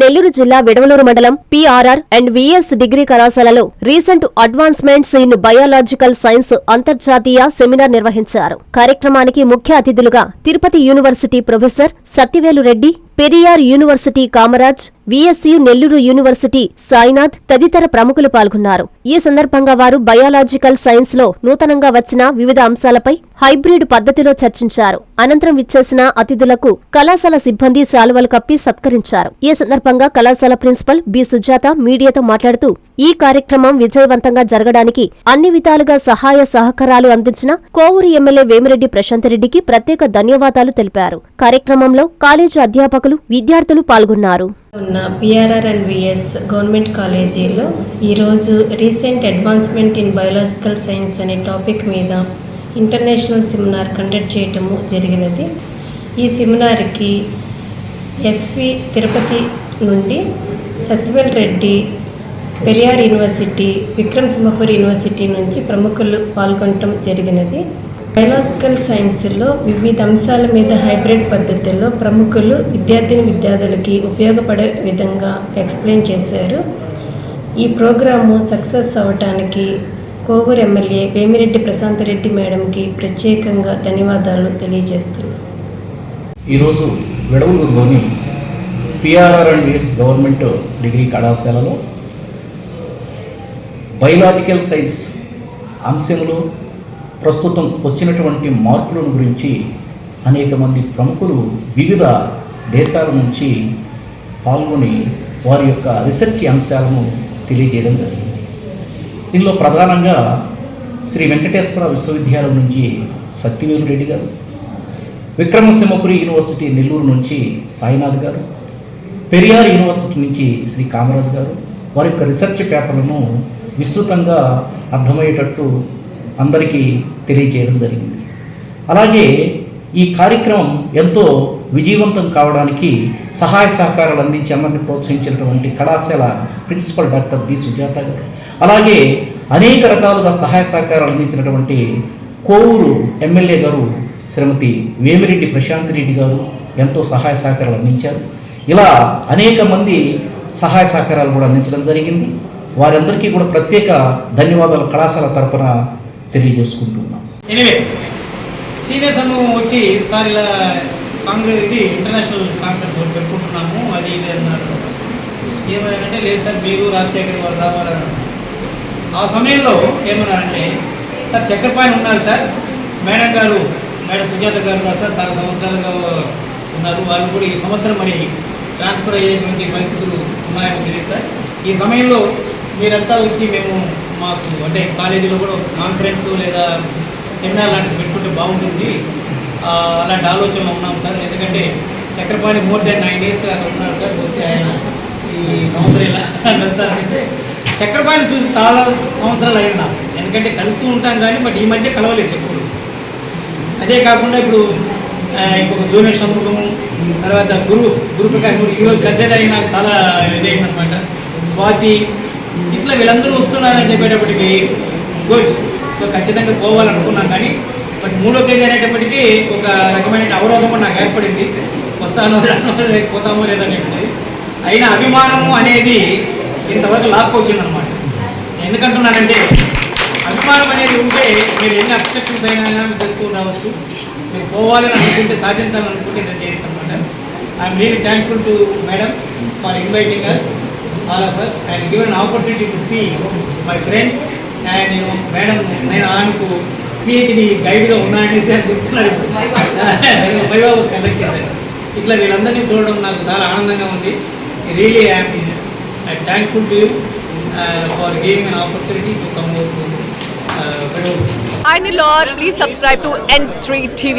నెల్లూరు జిల్లా విడవలూరు మండలం PRR and VS degree కళాశాలలో recent advancements in biological science అంతర్జాతీయ సెమినార్ నిర్వహించారు. కార్యక్రమానికి ముఖ్య అతిథులుగా Tirupati university professor Satyavelu Reddy Periyar university Kamaraj VSU Nellore university Sainath తదితర ప్రముఖులు పాల్గొన్నారు. ఈ సందర్భంగా వారు బయాలజికల్ సైన్స్లో నూతనంగా వచ్చిన వివిధ అంశాలపై హైబ్రిడ్ పద్ధతిలో చర్చించారు. అనంతరం విచ్చేసిన అతిథులకు కళాశాల సిబ్బంది శాలువలు కప్పి సత్కరించారు. ఈ సందర్భంగా కళాశాల ప్రిన్సిపల్ బి. సుజాత మీడియాతో మాట్లాడుతూ ఈ కార్యక్రమం విజయవంతంగా జరగడానికి అన్ని విధాలుగా సహాయ సహకారాలు అందించిన కోవూరు ఎమ్మెల్యే వేమిరెడ్డి ప్రశాంత్ రెడ్డికి ప్రత్యేక ధన్యవాదాలు తెలిపారు. కార్యక్రమంలో కాలేజీ అధ్యాపక అధ్యాపకులు విద్యార్థులు పాల్గొన్నారు. ఉన్న పిఆర్ఆర్ అండ్ విఎస్ గవర్నమెంట్ కాలేజీలో ఈరోజు recent advancement in biological science అనే టాపిక్ మీద ఇంటర్నేషనల్ సెమినార్ కండక్ట్ చేయటము జరిగినది. ఈ సెమినార్కి ఎస్వి తిరుపతి నుండి సత్యవేల్ రెడ్డి పెరియార్ యూనివర్సిటీ విక్రమ్ సింహపూర్ యూనివర్సిటీ నుంచి ప్రముఖులు పాల్గొనటం జరిగినది. బయోలాజికల్ సైన్స్లో వివిధ అంశాల మీద హైబ్రిడ్ పద్ధతుల్లో ప్రముఖులు విద్యార్థిని విద్యార్థులకి ఉపయోగపడే విధంగా ఎక్స్ప్లెయిన్ చేశారు. ఈ ప్రోగ్రాము సక్సెస్ అవ్వటానికి కోవూరు ఎమ్మెల్యే వేమిరెడ్డి ప్రశాంతరెడ్డి మేడంకి ప్రత్యేకంగా ధన్యవాదాలు తెలియజేస్తున్నాను ఈరోజు విడవలూరులోని PRR and VS government degree కళాశాలలో బయలాజికల్ సైన్స్ అంశంలో ప్రస్తుతం వచ్చినటువంటి మార్పులను గురించి అనేక మంది ప్రముఖులు వివిధ దేశాల నుంచి పాల్గొని వారి యొక్క రీసెర్చ్ అంశాలను తెలియజేయడం జరిగింది. దీనిలో ప్రధానంగా శ్రీ వెంకటేశ్వర విశ్వవిద్యాలయం నుంచి సత్యవేలు రెడ్డి గారు విక్రమసింహపురి యూనివర్సిటీ నెల్లూరు నుంచి సాయినాథ్ గారు పెరియార్ యూనివర్సిటీ నుంచి శ్రీ కామరాజ్ గారు. వారి యొక్క రీసెర్చ్ పేపర్లను విస్తృతంగా అర్థమయ్యేటట్టు అందరికీ తెలియజేయడం జరిగింది. అలాగే ఈ కార్యక్రమం ఎంతో విజయవంతం కావడానికి సహాయ సహకారాలు అందించి అందరిని ప్రోత్సహించినటువంటి కళాశాల ప్రిన్సిపల్ డాక్టర్ బి. సుజాత గారు. అలాగే అనేక రకాలుగా సహాయ సహకారాలు అందించినటువంటి కోవూరు ఎమ్మెల్యే గారు శ్రీమతి వేమిరెడ్డి ప్రశాంత్ రెడ్డి గారు ఎంతో సహాయ సహకారాలు అందించారు. ఇలా అనేక మంది సహాయ సహకారాలు కూడా అందించడం జరిగింది. వారందరికీ కూడా ప్రత్యేక ధన్యవాదాలు కళాశాల తరపున తెలియజేసుకుంటున్నాం. ఎనివే సీనియర్ సమూహం వచ్చి సార్ ఇలా కాంగ్రెస్ ఇది ఇంటర్నేషనల్ కాన్ఫరెన్స్ ఒకటి పెట్టుకుంటున్నాము అది ఇది అన్నారు. ఏమన్నారంటే లేదు సార్ మీరు రాజశేఖర్ వారు రావాలని ఆ సమయంలో ఏమన్నారంటే సార్ చక్కెరపాయన ఉన్నారు సార్. మేడం గారు మేడం సుజాత గారు సార్. చాలా సంవత్సరాలుగా ఉన్నారు. వాళ్ళు కూడా ఈ సంవత్సరం మరి ట్రాన్స్ఫర్ అయ్యేటువంటి పరిస్థితులు ఉన్నాయని తెలియదు సార్. ఈ సమయంలో మీరంతా వచ్చి మేము మాకు అంటే కాలేజీలో కూడా కాన్ఫరెన్స్ లేదా సెమినార్ లాంటివి పెట్టుకుంటే బాగుంటుంది. అలాంటి ఆలోచనలో ఉన్నాం సార్. ఎందుకంటే Chakrapani more than nine days అక్కడ ఉన్నారు సార్. వస్తే ఆయన ఈ సంవత్సరం ఇలా వెళ్తారంటే చక్రపాణి చూసి చాలా సంవత్సరాలు అయినా ఎందుకంటే కలుస్తూ ఉంటాం కానీ బట్ ఈ మధ్య కలవలేదు ఎప్పుడు. అదే కాకుండా ఇప్పుడు ఇంకొక జూనియర్ సమూహం తర్వాత గురు గురు ప్రకాష్ కూడా ఈరోజు గద్దెదారి నాకు చాలా ఇదైందనమాట స్వాతి ఇట్లా వీళ్ళందరూ వస్తున్నారని చెప్పేటప్పటికి గుడ్. సో ఖచ్చితంగా పోవాలనుకున్నాను కానీ బట్ మూడో తేదీ అనేటప్పటికీ ఒక రకమైన అవరోధం నాకు ఏర్పడింది. వస్తానో లేకపోతామో లేక పోతామో లేదని అయినా అభిమానము అనేది ఇంతవరకు లాక్కొచ్చిందనమాట ఎందుకంటున్నానంటే అభిమానం అనేది ఉంటే మీరు ఎన్ని అబ్స్ట్రక్షన్స్ అయినా తెలుసుకుని రావచ్చు. మీరు పోవాలని అనుకుంటే సాధించాలనుకుంటే నేను చేయొచ్చు అనమాట I'm really thankful to madam for inviting us all of us and given opportunity to see my friends and నేను మేడం నేను ఆమెకు పిహెచ్డి గైడ్గా ఉన్నాననేసి అని చెప్తున్నారు వైభవ్ కండక్ట్ చేశారు ఇట్లా వీళ్ళందరినీ చూడడం నాకు చాలా ఆనందంగా ఉంది. Really I'm I thankful to you for giving an opportunity to come out to Hi Nilor, please subscribe to N3 TV.